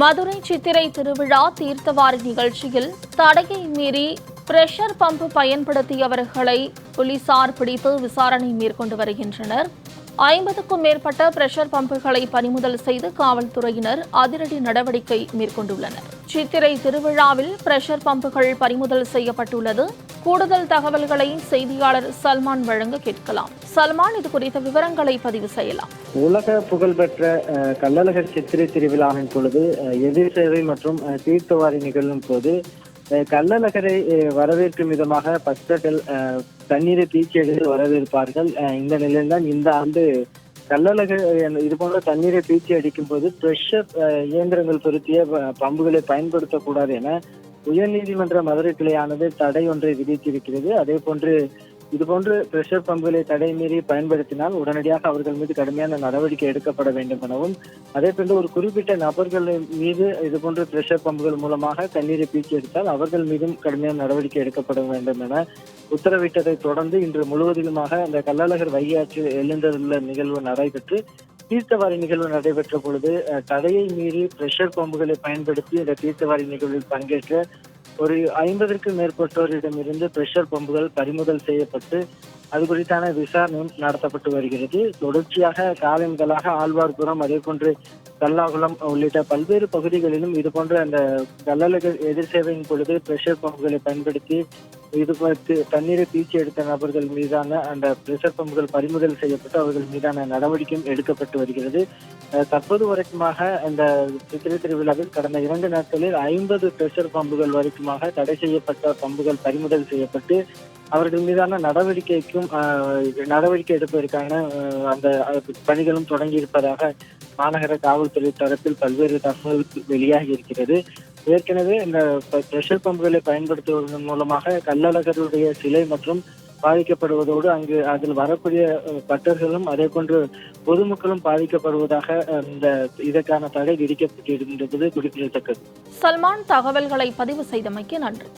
மதுரை சித்திரை திருவிழா தீர்த்தவாரி நிகழ்ச்சியில் தடையை மீறி பிரஷர் பம்ப் பயன்படுத்தியவர்களை போலீசார் பிடித்து விசாரணை மேற்கொண்டு வருகின்றனர். ஐம்பதுக்கும் மேற்பட்ட பிரஷர் பம்புகளை பறிமுதல் செய்து காவல்துறையினர் அதிரடி நடவடிக்கை மேற்கொண்டுள்ளனர். சித்திரை திருவிழாவில் பிரஷர் பம்புகள் பறிமுதல் செய்யப்பட்டுள்ளது. கூடுதல் தகவல்களை செய்தியாளர் சல்மான் வழங்க கேட்கலாம். சல்மான் இது குறித்த விவரங்களை பதிவு செய்யலாம். உலக புகழ்பெற்ற அஹ், கள்ளழகர் சித்திரை திருவிழாவின் பொழுது எதிர் சேவை மற்றும் தீர்த்தவாரி நிகழும் போது அஹ், கள்ளழகரை வரவேற்கும் விதமாக பக்தர்கள் அஹ், தண்ணீரை பீச்சி எடுத்து வரவேற்பார்கள். அஹ், இந்த நிலையில்தான் இந்த ஆண்டு கள்ளழகர் இது போன்ற தண்ணீரை பீச்சி அடிக்கும் போது பிரஷர் இயந்திரங்கள் பொருத்திய ப- பம்புகளை பயன்படுத்தக்கூடாது என உயர்நீதிமன்ற மதுரை கிளையானது தடை ஒன்றை விதித்திருக்கிறது. அதே போன்று இதுபோன்று பிரஷர் பம்புகளை தடை மீறி பயன்படுத்தினால் உடனடியாக அவர்கள் மீது கடுமையான நடவடிக்கை எடுக்கப்பட வேண்டும் எனவும் அதே போன்று ஒரு குறிப்பிட்ட நபர்கள் மீது இதுபோன்று பிரஷர் பம்புகள் மூலமாக தண்ணீரை பீச்சி எடுத்தால் அவர்கள் மீதும் கடுமையான நடவடிக்கை எடுக்கப்பட வேண்டும் என உத்தரவிட்டதை தொடர்ந்து இன்று முழுவதிலுமாக அந்த கள்ளழகர் வைகையாற்றில் எழுந்ததுள்ள நிகழ்வு நடைபெற்று தீர்த்தவாரி நிகழ்வு நடைபெற்ற பொழுது தடையை மீறி பிரஷர் பம்புகளை பயன்படுத்தி இந்த தீர்த்தவாரி நிகழ்வில் பங்கேற்ற ஒரு ஐம்பதற்கும் மேற்பட்டோரிடமிருந்து பிரஷர் பம்புகள் பறிமுதல் செய்யப்பட்டு அது குறித்தான விசாரணையும் நடத்தப்பட்டு வருகிறது. தொடர்ச்சியாக காலை முதலாக ஆழ்வார்புரம் அதே போன்று கல்லாகுளம் உள்ளிட்ட பல்வேறு பகுதிகளிலும் இதுபோன்ற அந்த கள்ளழகர் எதிர் சேவையின் பொழுது பிரஷர் பம்புகளை பயன்படுத்தி இது தண்ணீரை பீச்சி எடுத்த நபர்கள் மீதான அந்த பிரஷர் பம்புகள் பறிமுதல் செய்யப்பட்டு அவர்கள் மீதான நடவடிக்கையும் எடுக்கப்பட்டு வருகிறது. தற்போது வரைக்குமாக அந்த சித்திரை திருவிழாவில் கடந்த இரண்டு நாட்களில் ஐம்பது பிரஷர் பம்புகள் வரைக்குமாக தடை செய்யப்பட்ட பம்புகள் பறிமுதல் செய்யப்பட்டு அவர்கள் மீதான நடவடிக்கைக்கும் நடவடிக்கை எடுப்பதற்கான அந்த பணிகளும் தொடங்கி இருப்பதாக மாநகர காவல்துறை தரப்பில் பல்வேறு தகவல் வெளியாகி இருக்கிறது. ஏற்கனவே இந்த பிரஷர் பம்புகளை பயன்படுத்துவதன் மூலமாக கள்ளழகருடைய சிலை மற்றும் பாதிக்கப்படுவதோடு அங்கு அதில் வரக்கூடிய பட்டர்களும் அதே போன்று பொதுமக்களும் பாதிக்கப்படுவதாக இந்த இதற்கான தடை விதிக்கப்பட்டிருந்தது குறிப்பிடத்தக்கது. சல்மான் தகவல்களை பதிவு செய்தமைக்கு நன்றி.